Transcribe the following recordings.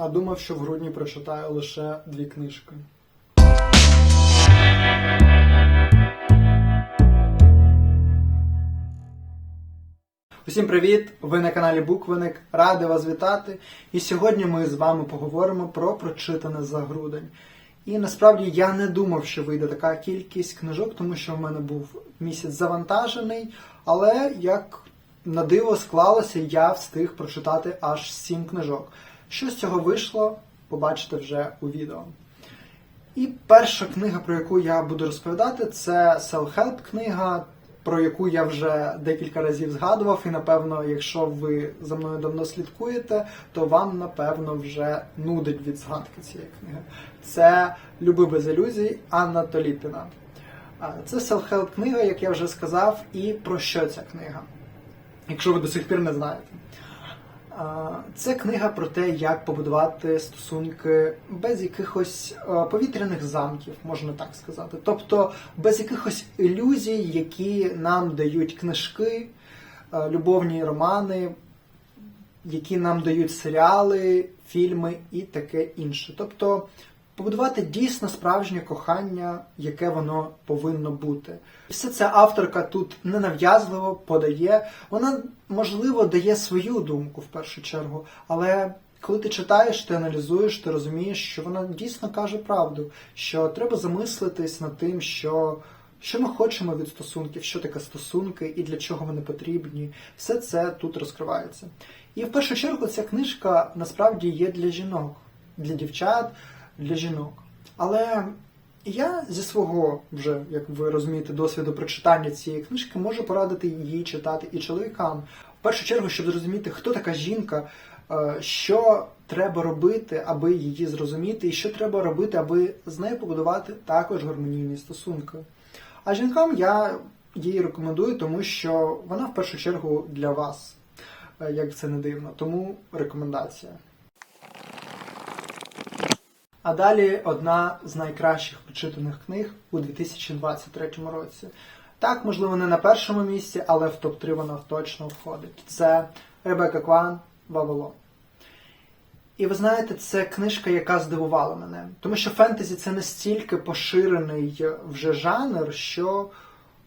А думав, що в грудні прочитаю лише дві книжки. Усім привіт! Ви на каналі Буквиник. Радий вас вітати. І сьогодні ми з вами поговоримо про прочитане за грудень. І насправді я не думав, що вийде така кількість книжок, тому що в мене був місяць завантажений, але як на диво склалося, я встиг прочитати аж сім книжок. Що з цього вийшло, побачите вже у відео. І перша книга, про яку я буду розповідати, це Self-Help книга, про яку я вже декілька разів згадував. І напевно, якщо ви за мною давно слідкуєте, то вам напевно вже нудить від згадки цієї книги. Це Люби без ілюзій Анна Толіпіна. Це self-help книга, як я вже сказав, і про що ця книга, якщо ви до сих пір не знаєте. Це книга про те, як побудувати стосунки без якихось повітряних замків, можна так сказати. Тобто без якихось ілюзій, які нам дають книжки, любовні романи, які нам дають серіали, фільми і таке інше. Тобто побудувати дійсно справжнє кохання, яке воно повинно бути. І все це авторка тут ненав'язливо подає. Вона, можливо, дає свою думку в першу чергу, але коли ти читаєш, ти аналізуєш, ти розумієш, що вона дійсно каже правду, що треба замислитись над тим, що. Що ми хочемо від стосунків, що таке стосунки і для чого вони потрібні, все це тут розкривається. І в першу чергу ця книжка насправді є для жінок, для дівчат, для жінок. Але я зі свого вже, як ви розумієте, досвіду прочитання цієї книжки можу порадити її читати і чоловікам. В першу чергу, щоб зрозуміти, хто така жінка, е, що треба робити, аби її зрозуміти, і що треба робити, аби з нею побудувати також гармонійні стосунки. А жінкам я її рекомендую, тому що вона в першу чергу для вас, е, як це не дивно. Тому рекомендація. А далі одна з найкращих прочитаних книг у 2023 році. Так, можливо, не на першому місці, але в топ-3 вона точно входить. Це Ребека Кван Вавилон. І ви знаєте, це книжка, яка здивувала мене. Тому що фентезі це настільки поширений вже жанр, що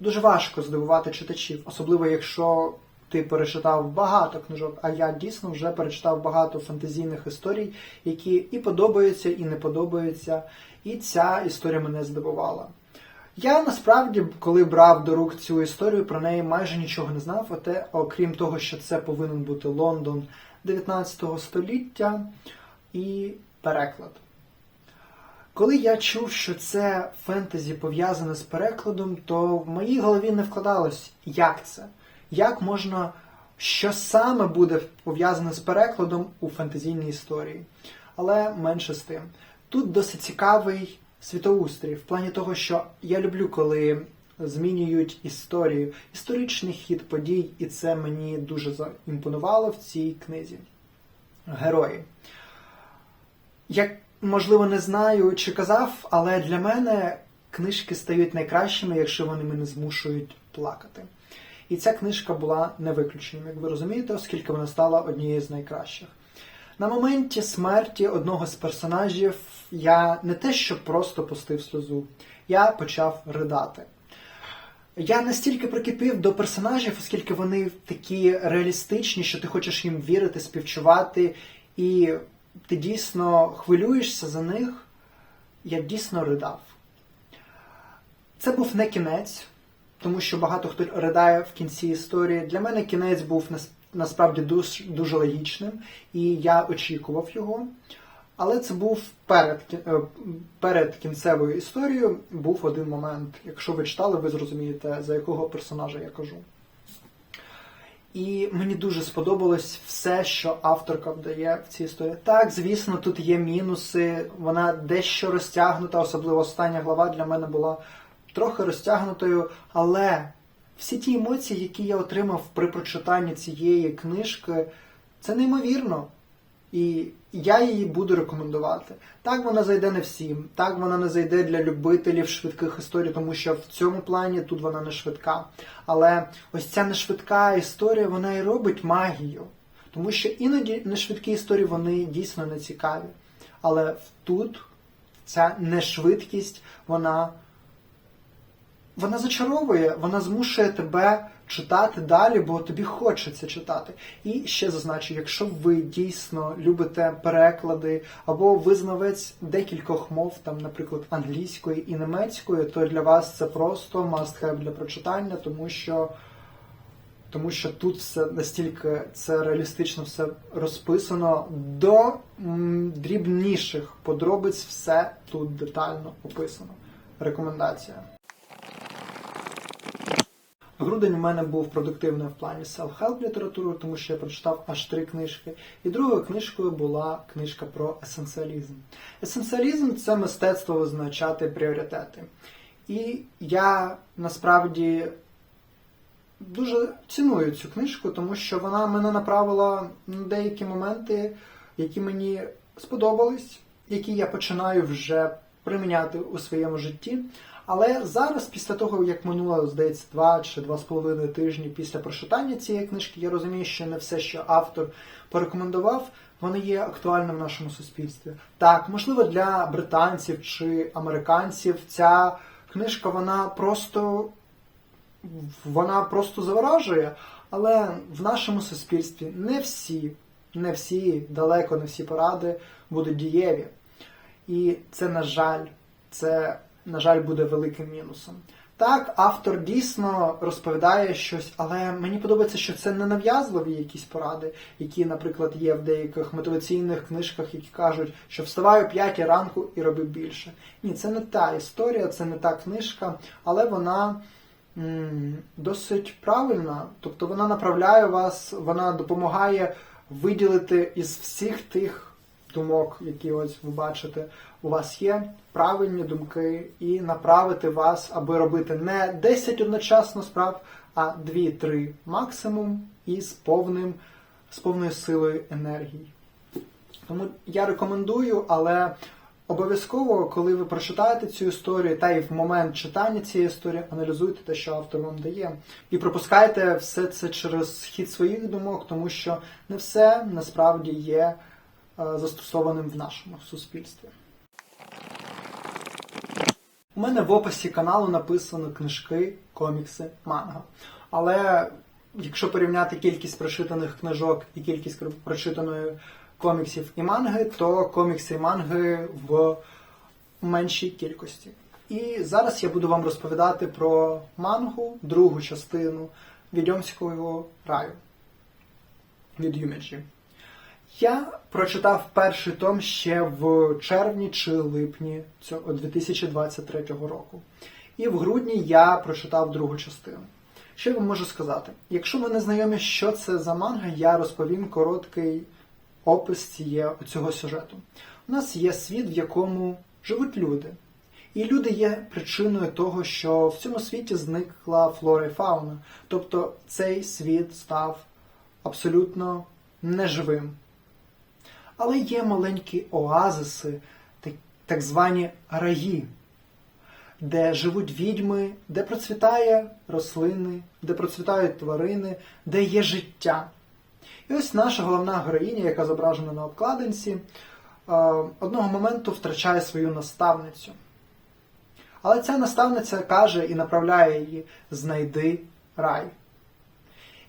дуже важко здивувати читачів, особливо якщо ти перечитав багато книжок, а я дійсно вже перечитав багато фантазійних історій, які і подобаються, і не подобаються. І ця історія мене здивувала. Я насправді, коли брав до рук цю історію, про неї майже нічого не знав, оте, окрім того, що це повинен бути Лондон 19 століття і переклад. Коли я чув, що це фентезі пов'язане з перекладом, то в моїй голові не вкладалось, як це, як можна, що саме буде пов'язане з перекладом у фентезійній історії. Але менше з тим. Тут досить цікавий світоустрій, в плані того, що я люблю, коли змінюють історію, історичний хід подій, і це мені дуже заімпонувало в цій книзі. Герої. Я, можливо, не знаю, чи казав, але для мене книжки стають найкращими, якщо вони мене змушують плакати. І ця книжка була не виключенням, як ви розумієте, оскільки вона стала однією з найкращих. На моменті смерті одного з персонажів я не те, що просто пустив сльозу, я почав ридати. Я настільки прикипів до персонажів, оскільки вони такі реалістичні, що ти хочеш їм вірити, співчувати, і ти дійсно хвилюєшся за них, я дійсно ридав. Це був не кінець, тому що багато хто ридає в кінці історії. Для мене кінець був насправді дуже, дуже логічним, і я очікував його. Але це був перед е, перед кінцевою історією був один момент. Якщо ви читали, ви зрозумієте, за якого персонажа я кажу. І мені дуже сподобалось все, що авторка вдає в цій історії. Так, звісно, тут є мінуси, вона дещо розтягнута, особливо остання глава для мене була трохи розтягнутою, але всі ті емоції, які я отримав при прочитанні цієї книжки, це неймовірно. І я її буду рекомендувати. Так вона зайде не всім, так вона не зайде для любителів швидких історій, тому що в цьому плані тут вона не швидка. Але ось ця не швидка історія, вона і робить магію. Тому що іноді нешвидкі історії вони дійсно не цікаві. Але тут ця нешвидкість, вона, вона зачаровує, вона змушує тебе читати далі, бо тобі хочеться читати. І ще зазначу, якщо ви дійсно любите переклади, або ви знавець декількох мов, там, наприклад, англійської і німецької, то для вас це просто must have для прочитання, тому що. Тому що тут все настільки це реалістично все розписано до дрібніших подробиць, все тут детально описано. Рекомендація. Грудень у мене був продуктивним в плані self-help літератури, тому що я прочитав аж три книжки. І другою книжкою була книжка про есенціалізм. Есенціалізм це мистецтво визначати пріоритети. І я насправді дуже ціную цю книжку, тому що вона мене направила на деякі моменти, які мені сподобались, які я починаю вже приміняти у своєму житті. Але зараз, після того, як минуло, здається, два чи два з половиною тижні після прочитання цієї книжки, я розумію, що не все, що автор порекомендував, воно є актуальним в нашому суспільстві. Так, можливо, для британців чи американців ця книжка вона просто вона просто заворажує, але в нашому суспільстві не всі, не всі, далеко не всі поради будуть дієві. І це, на жаль, це, на жаль, буде великим мінусом. Так, автор дійсно розповідає щось, але мені подобається, що це не нав'язливі якісь поради, які, наприклад, є в деяких мотиваційних книжках, які кажуть, що вставай о 5 ранку і роби більше. Ні, це не та історія, це не та книжка, але вона м, досить правильна. Тобто вона направляє вас, вона допомагає виділити із всіх тих думок, які ось ви бачите, у вас є правильні думки, і направити вас, аби робити не 10 одночасно справ, а 2-3 максимум і з повним, з повною силою енергії. Тому я рекомендую, але обов'язково, коли ви прочитаєте цю історію, та й в момент читання цієї історії, аналізуйте те, що автор вам дає, і пропускайте все це через хід своїх думок, тому що не все насправді є застосованим в нашому суспільстві. У мене в описі каналу написано книжки, комікси, манга. Але якщо порівняти кількість прочитаних книжок і кількість прочитаної коміксів і манги, то комікси і манги в меншій кількості. І зараз я буду вам розповідати про мангу, другу частину Відьомського раю від Юміджі. Я прочитав перший том ще в червні чи липні цього 2023 року. І в грудні я прочитав другу частину. Що я вам можу сказати? Якщо ви не знайомі, що це за манга, я розповім короткий опис цього сюжету. У нас є світ, в якому живуть люди. І люди є причиною того, що в цьому світі зникла флора і фауна. Тобто цей світ став абсолютно неживим. Але є маленькі оазиси, так, звані раї, де живуть відьми, де процвітає рослини, де процвітають тварини, де є життя. І ось наша головна героїня, яка зображена на обкладинці, е, одного моменту втрачає свою наставницю. Але ця наставниця каже і направляє її знайди рай.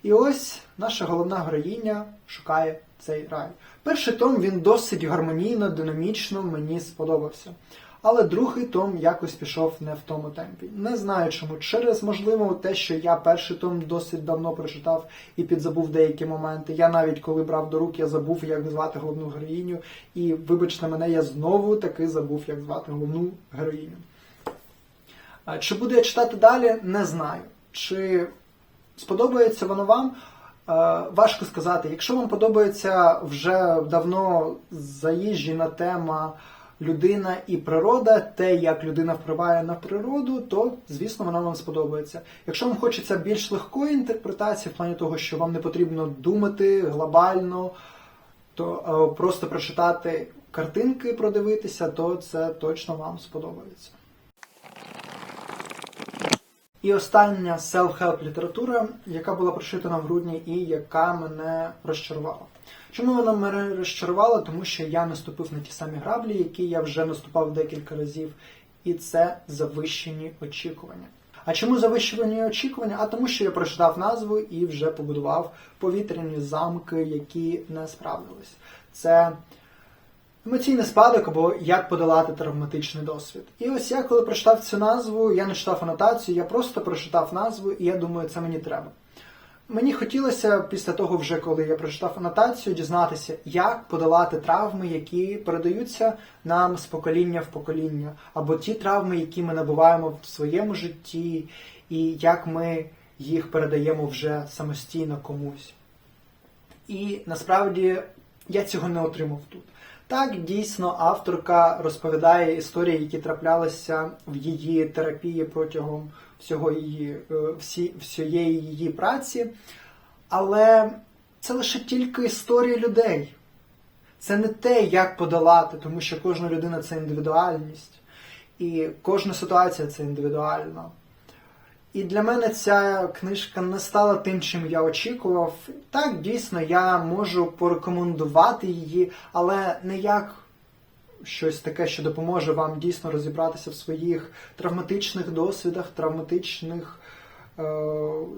І ось наша головна героїня шукає цей рай. Перший том він досить гармонійно, динамічно мені сподобався. Але другий том якось пішов не в тому темпі. Не знаю чому. Через, можливо, те, що я перший том досить давно прочитав і підзабув деякі моменти. Я навіть коли брав до рук, я забув, як звати головну героїню. І, вибачте мене, я знову таки забув, як звати головну героїню. Чи буду я читати далі, не знаю. Чи сподобається воно вам? Важко сказати. Якщо вам подобається вже давно заїжджена тема людина і природа, те, як людина впливає на природу, то, звісно, вона вам сподобається. Якщо вам хочеться більш легкої інтерпретації, в плані того, що вам не потрібно думати глобально, то просто прочитати картинки, продивитися, то це точно вам сподобається. І остання self-help література, яка була прочитана в грудні і яка мене розчарувала. Чому вона мене розчарувала? Тому що я наступив на ті самі граблі, які я вже наступав декілька разів, і це завищені очікування. А чому завищені очікування? А тому, що я прочитав назву і вже побудував повітряні замки, які не справдились. Це емоційний спадок або як подолати травматичний досвід. І ось я, коли прочитав цю назву, я не читав анотацію, я просто прочитав назву, і я думаю, це мені треба. Мені хотілося після того, вже коли я прочитав анотацію, дізнатися, як подолати травми, які передаються нам з покоління в покоління, або ті травми, які ми набуваємо в своєму житті, і як ми їх передаємо вже самостійно комусь. І насправді я цього не отримав тут. Так, дійсно, авторка розповідає історії, які траплялися в її терапії протягом всього її, е, всі, всієї її праці, але це лише тільки історії людей. Це не те, як подолати, тому що кожна людина це індивідуальність, і кожна ситуація це індивідуальна. І для мене ця книжка не стала тим, чим я очікував. Так, дійсно, я можу порекомендувати її, але не як щось таке, що допоможе вам дійсно розібратися в своїх травматичних досвідах, травматичних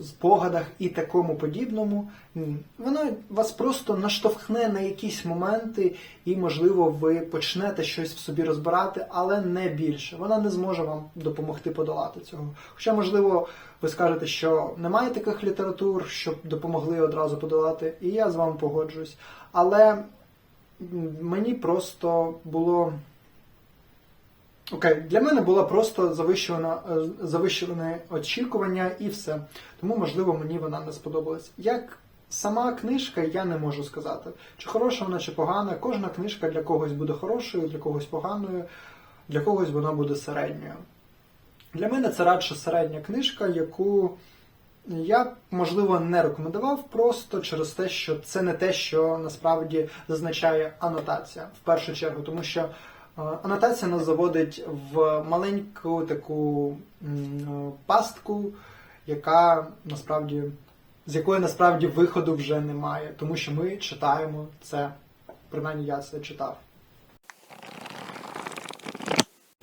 спогадах і такому подібному. Ні. Воно вас просто наштовхне на якісь моменти, і, можливо, ви почнете щось в собі розбирати, але не більше. Вона не зможе вам допомогти подолати цього. Хоча, можливо, ви скажете, що немає таких літератур, щоб допомогли одразу подолати, і я з вами погоджуюсь. Але мені просто було. Окей, для мене було просто завищуване, е, очікування і все. Тому, можливо, мені вона не сподобалась. Як сама книжка, я не можу сказати, чи хороша вона, чи погана. Кожна книжка для когось буде хорошою, для когось поганою, для когось вона буде середньою. Для мене це радше середня книжка, яку я можливо, не рекомендував просто через те, що це не те, що насправді зазначає анотація в першу чергу, тому що анотація нас заводить в маленьку таку пастку, яка насправді з якої насправді виходу вже немає, тому що ми читаємо це. Принаймні я це читав.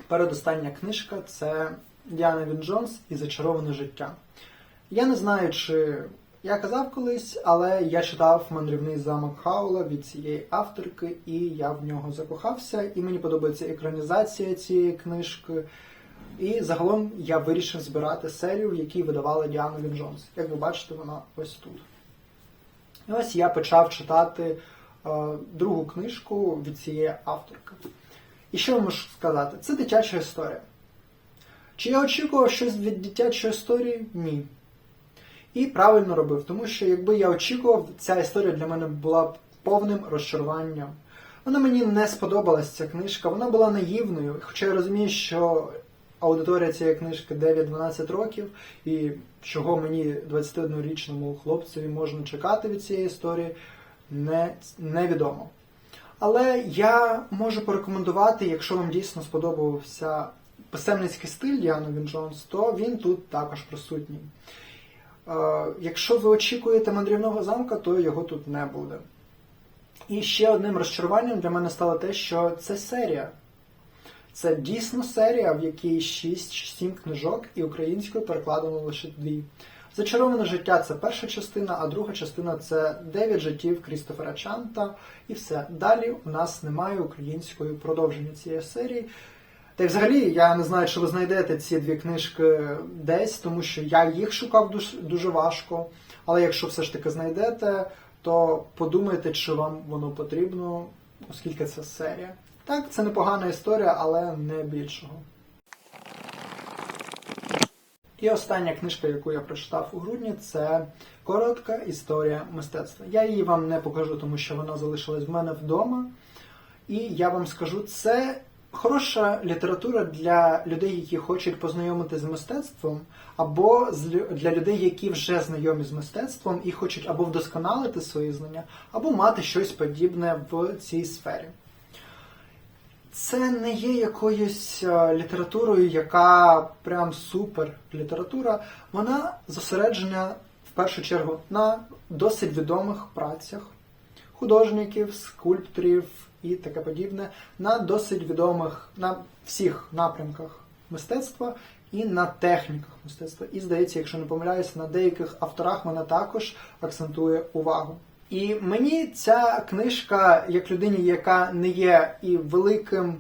Передостання книжка це Діана Він Джонс і Зачароване життя. Я не знаю, чи я казав колись, але я читав мандрівний замок Хаула від цієї авторки, і я в нього закохався, і мені подобається екранізація цієї книжки. І загалом я вирішив збирати серію, в якій видавала Діана Він Джонс. Як ви бачите, вона ось тут. І ось я почав читати е, другу книжку від цієї авторки. І що я можу сказати? Це дитяча історія. Чи я очікував щось від дитячої історії? Ні. І правильно робив, тому що якби я очікував, ця історія для мене була б повним розчаруванням. Вона мені не сподобалась ця книжка, вона була наївною, хоча я розумію, що аудиторія цієї книжки 9-12 років, і чого мені 21-річному хлопцеві можна чекати від цієї історії, не, невідомо. Але я можу порекомендувати, якщо вам дійсно сподобався писемницький стиль Діани Він Джонс, то він тут також присутній. Якщо ви очікуєте мандрівного замка, то його тут не буде. І ще одним розчаруванням для мене стало те, що це серія. Це дійсно серія, в якій 6-7 книжок, і українською перекладено лише дві. Зачароване життя це перша частина, а друга частина це 9 життів Крістофера Чанта. І все. Далі у нас немає української продовження цієї серії. Та й взагалі я не знаю, чи ви знайдете ці дві книжки десь, тому що я їх шукав дуже, важко. Але якщо все ж таки знайдете, то подумайте, чи вам воно потрібно, оскільки це серія. Так, це непогана історія, але не більшого. І остання книжка, яку я прочитав у грудні, це коротка історія мистецтва. Я її вам не покажу, тому що вона залишилась в мене вдома. І я вам скажу, це хороша література для людей, які хочуть познайомитися з мистецтвом, або для людей, які вже знайомі з мистецтвом і хочуть або вдосконалити свої знання, або мати щось подібне в цій сфері. Це не є якоюсь е, літературою, яка прям супер література. Вона зосереджена в першу чергу на досить відомих працях художників, скульпторів і таке подібне на досить відомих на всіх напрямках мистецтва і на техніках мистецтва. І здається, якщо не помиляюся, на деяких авторах вона також акцентує увагу. І мені ця книжка, як людині, яка не є і великим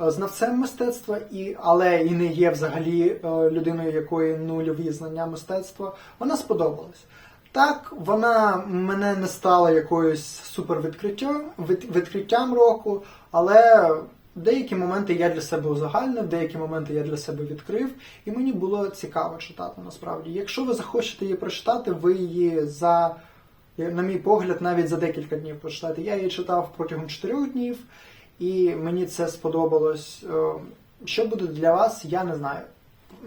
е, знавцем мистецтва, і, але і не є взагалі е, людиною, якої нульові знання мистецтва, вона сподобалась. Так, вона мене не стала якоюсь супервідкриттям від- відкриттям року, але деякі моменти я для себе узагальнив, деякі моменти я для себе відкрив, і мені було цікаво читати насправді. Якщо ви захочете її прочитати, ви її за, на мій погляд, навіть за декілька днів прочитаєте. Я її читав протягом чотирьох днів, і мені це сподобалось. Е, Що буде для вас, я не знаю.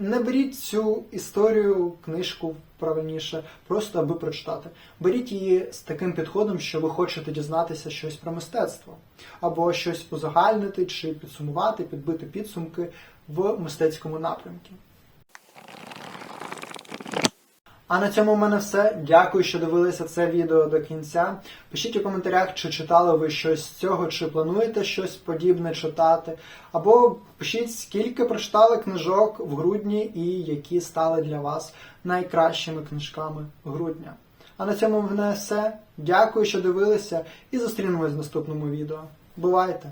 Не беріть цю історію, книжку правильніше, просто аби прочитати. Беріть її з таким підходом, що ви хочете дізнатися щось про мистецтво, або щось узагальнити, чи підсумувати, підбити підсумки в мистецькому напрямку. А на цьому в мене все. Дякую, що дивилися це відео до кінця. Пишіть у коментарях, чи читали ви щось з цього, чи плануєте щось подібне читати. Або пишіть, скільки прочитали книжок в грудні і які стали для вас найкращими книжками грудня. А на цьому в мене все. Дякую, що дивилися, і зустрінемось в наступному відео. Бувайте!